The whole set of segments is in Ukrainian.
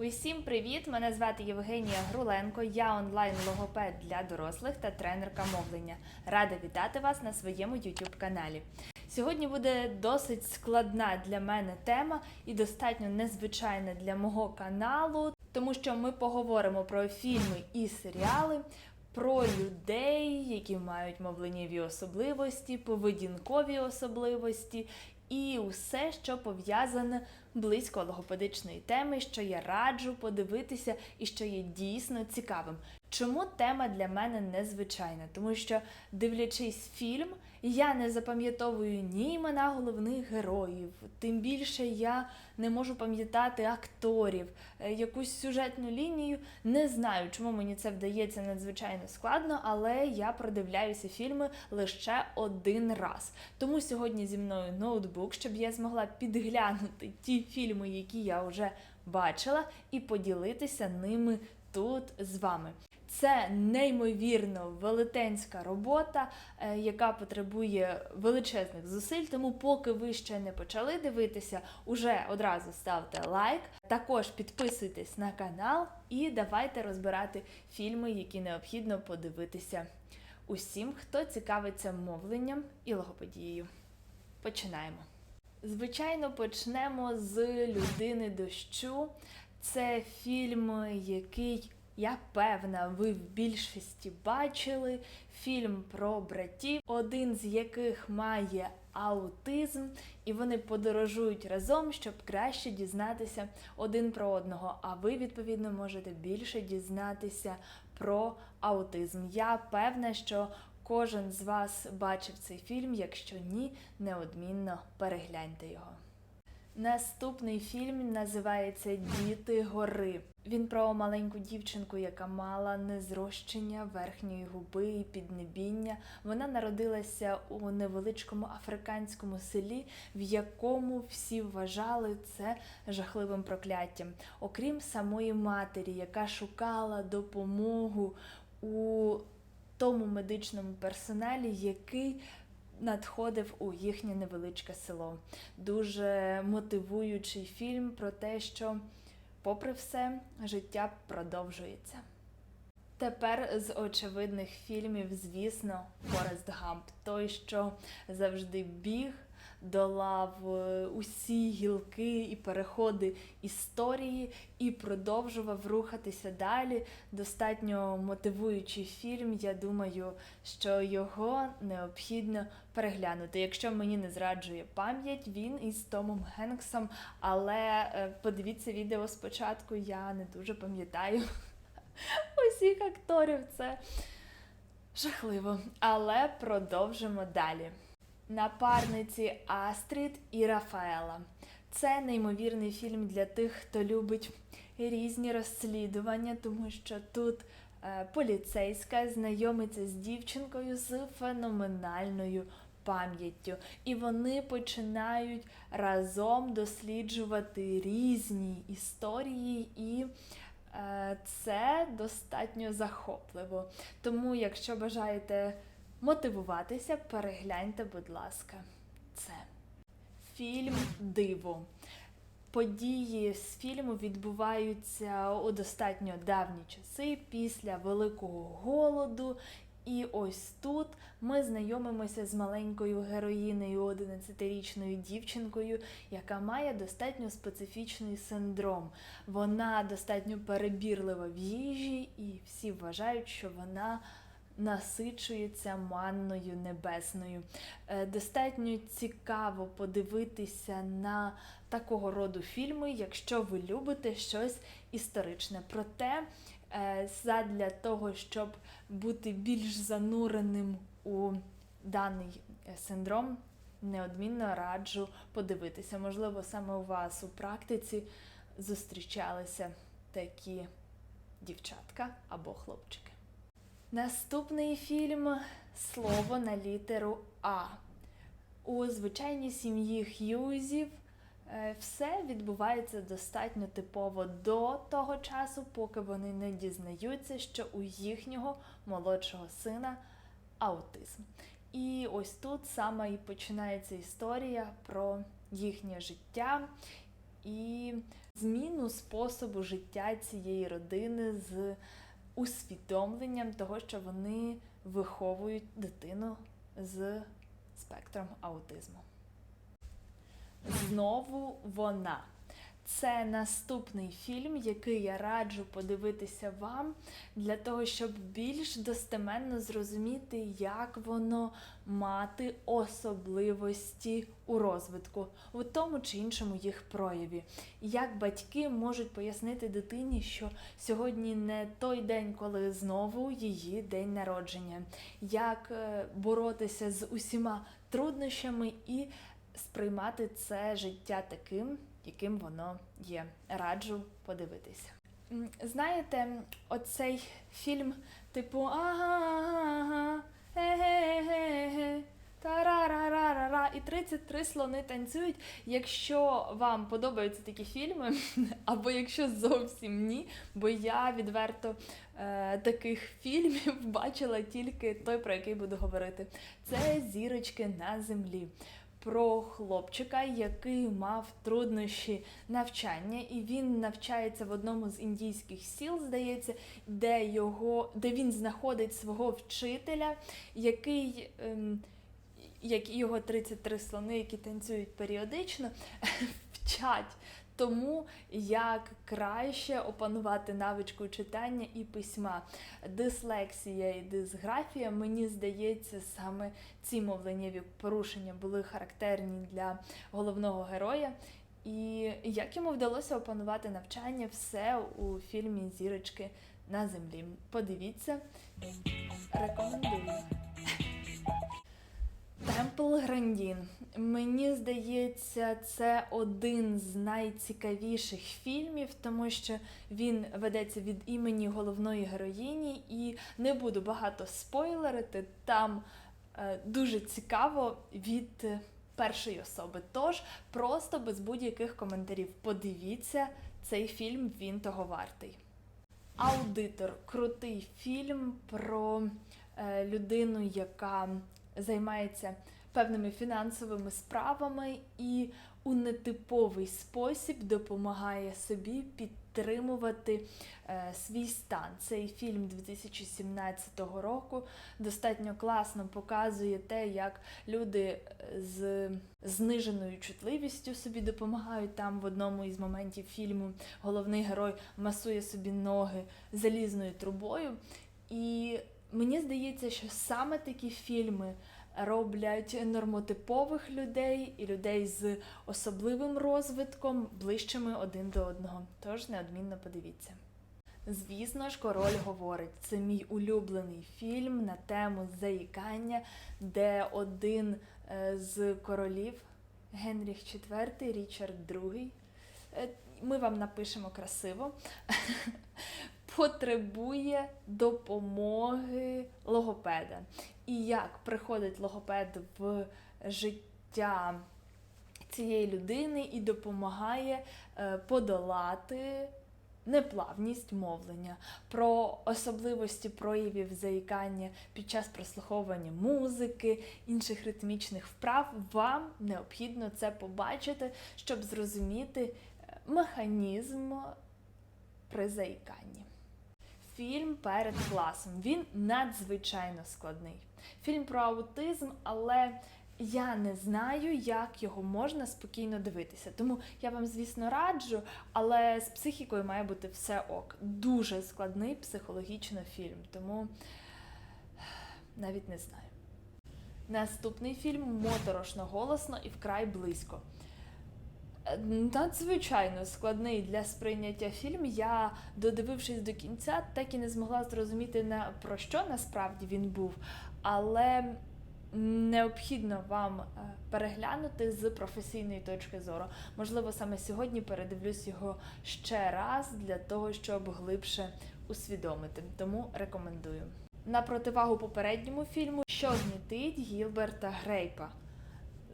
Усім привіт! Мене звати Євгенія Груленко. Я онлайн-логопед для дорослих та тренерка мовлення. Рада вітати вас на своєму YouTube каналі. Сьогодні буде досить складна для мене тема і достатньо незвичайна для мого каналу, тому що ми поговоримо про фільми і серіали. Про людей, які мають мовленнєві особливості, поведінкові особливості і усе, що пов'язане близько логопедичної теми, що я раджу подивитися і що є дійсно цікавим. Чому тема для мене незвичайна? Тому що, дивлячись фільм, я не запам'ятовую ні імена головних героїв, тим більше я не можу пам'ятати акторів, е, якусь сюжетну лінію. Не знаю, чому мені це вдається надзвичайно складно, але я продивляюся фільми лише один раз. Тому сьогодні зі мною ноутбук, щоб я змогла підглянути ті фільми, які я вже бачила, і поділитися ними тут з вами. Це неймовірно велетенська робота, е, яка потребує величезних зусиль. Тому, поки ви ще не почали дивитися, уже одразу ставте лайк. Також підписуйтесь на канал і давайте розбирати фільми, які необхідно подивитися усім, хто цікавиться мовленням і логопедією. Починаємо. Звичайно, почнемо з людини дощу. Це фільм, який я певна, ви в більшості бачили. Фільм про братів, один з яких має аутизм, і вони подорожують разом, щоб краще дізнатися один про одного. А ви, відповідно, можете більше дізнатися про аутизм. Я певна, що кожен з вас бачив цей фільм. Якщо ні, неодмінно перегляньте його. Наступний фільм називається Діти гори. Він про маленьку дівчинку, яка мала незрощення верхньої губи і піднебіння. Вона народилася у невеличкому африканському селі, в якому всі вважали це жахливим прокляттям. Окрім самої матері, яка шукала допомогу у тому медичному персоналі, який надходив у їхнє невеличке село. Дуже мотивуючий фільм про те, що, попри все, життя продовжується. Тепер з очевидних фільмів, звісно, Форест Гамп, той, що завжди біг, долав е, усі гілки і переходи історії і продовжував рухатися далі. Достатньо мотивуючий фільм. Я думаю, що його необхідно переглянути. Якщо мені не зраджує пам'ять, він із Томом Генксом, але е, подивіться відео спочатку, я не дуже пам'ятаю усіх акторів. Це жахливо. Але продовжимо далі. Напарниці Астрід і Рафаела. Це неймовірний фільм для тих, хто любить різні розслідування, тому що тут е, поліцейська знайомиться з дівчинкою з феноменальною пам'яттю. І вони починають разом досліджувати різні історії і. Е, Це достатньо захопливо. Тому, якщо бажаєте мотивуватися, перегляньте, будь ласка, це фільм Диво. Події з фільму відбуваються у достатньо давні часи після Великого голоду. І ось тут ми знайомимося з маленькою героїнею, 11-річною дівчинкою, яка має достатньо специфічний синдром. Вона достатньо перебірлива в їжі, і всі вважають, що вона насичується манною небесною. Е, Достатньо цікаво подивитися на такого роду фільми, якщо ви любите щось історичне. Проте, е, задля того, щоб бути більш зануреним у даний е, синдром, неодмінно раджу подивитися. Можливо, саме у вас у практиці зустрічалися такі дівчатка або хлопчики. Наступний фільм Слово на літеру А. У звичайній сім'ї Х'юзів е, все відбувається достатньо типово до того часу, поки вони не дізнаються, що у їхнього молодшого сина аутизм. І ось тут саме і починається історія про їхнє життя і зміну способу життя цієї родини з усвідомленням того, що вони виховують дитину з спектром аутизму. Знову вона. Це наступний фільм, який я раджу подивитися вам для того, щоб більш достеменно зрозуміти, як воно мати особливості у розвитку, у тому чи іншому їх прояві. Як батьки можуть пояснити дитині, що сьогодні не той день, коли знову її день народження, як е, боротися з усіма труднощами і сприймати це життя таким, яким воно є. Раджу подивитися. Знаєте, оцей фільм, типу ага, ге-ге-ге-ге, тарарарарара, і 33 слони танцюють. Якщо вам подобаються такі фільми, або якщо зовсім ні, бо я відверто е, таких фільмів бачила тільки той, про який буду говорити. Це зірочки на землі про хлопчика, який мав труднощі навчання, і він навчається в одному з індійських сіл, здається, де його, де він знаходить свого вчителя, який. Ем, як його 33 слони, які танцюють періодично, вчать тому, як краще опанувати навичку читання і письма. Дислексія і дисграфія, мені здається, саме ці мовленнєві порушення були характерні для головного героя. І як йому вдалося опанувати навчання, все у фільмі Зірочки на землі. Подивіться, рекомендую. Темпл Мені здається, це один з найцікавіших фільмів, тому що він ведеться від імені головної героїні, і не буду багато спойлерити. Там е, дуже цікаво від е, першої особи. Тож просто без будь-яких коментарів подивіться цей фільм, він того вартий. Аудитор крутий фільм про е, людину, яка займається певними фінансовими справами і у нетиповий спосіб допомагає собі підтримувати е, свій стан. Цей фільм 2017 року достатньо класно показує те, як люди з зниженою чутливістю собі допомагають. Там в одному із моментів фільму головний герой масує собі ноги залізною трубою. І Мені здається, що саме такі фільми роблять нормотипових людей і людей з особливим розвитком ближчими один до одного. Тож неодмінно подивіться. Звісно ж, король говорить. Це мій улюблений фільм на тему заїкання, де один е, з королів Генріх IV, Річард II, е, ми вам напишемо красиво, потребує допомоги логопеда. І як приходить логопед в життя цієї людини і допомагає е, подолати неплавність мовлення, про особливості проявів заїкання під час прослуховування музики, інших ритмічних вправ, вам необхідно це побачити, щоб зрозуміти е, механізм при заїканні. Фільм перед класом. Він надзвичайно складний. Фільм про аутизм, але я не знаю, як його можна спокійно дивитися. Тому я вам, звісно, раджу, але з психікою має бути все ок. Дуже складний психологічно фільм, тому навіть не знаю. Наступний фільм моторошно голосно і вкрай близько. Надзвичайно складний для сприйняття фільм. Я, додивившись до кінця, так і не змогла зрозуміти на про що насправді він був, але необхідно вам е, переглянути з професійної точки зору. Можливо, саме сьогодні передивлюсь його ще раз для того, щоб глибше усвідомити. Тому рекомендую. На противагу попередньому фільму, що гнітить Гілберта Грейпа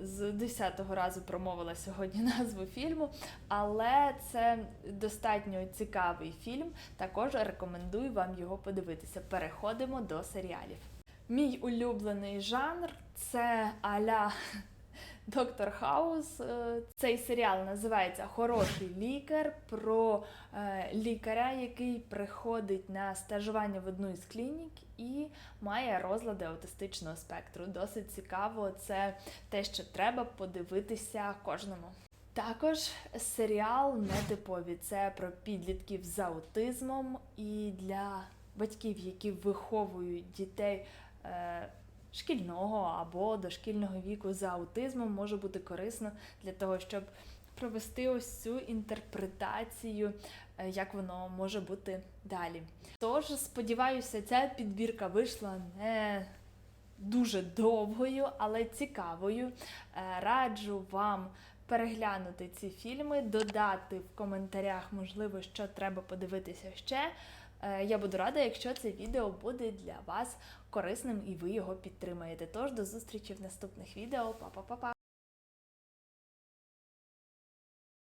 з 10-го разу промовила сьогодні назву фільму, але це достатньо цікавий фільм. Також рекомендую вам його подивитися. Переходимо до серіалів. Мій улюблений жанр це аля Доктор Хаус. Е, Цей серіал називається Хороший лікар про е, лікаря, який приходить на стажування в одну із клінік і має розлади аутистичного спектру. Досить цікаво, це те, що треба подивитися кожному. Також серіал нетипові. Це про підлітків з аутизмом і для батьків, які виховують дітей е, шкільного або дошкільного віку з аутизмом, може бути корисно для того, щоб провести ось цю інтерпретацію, е, як воно може бути далі. Тож, сподіваюся, ця підбірка вийшла не дуже довгою, але цікавою. Е, Раджу вам переглянути ці фільми, додати в коментарях, можливо, що треба подивитися ще. Е, Я буду рада, якщо це відео буде для вас корисним і ви його підтримаєте. Тож до зустрічі в наступних відео. Па-па-па-па!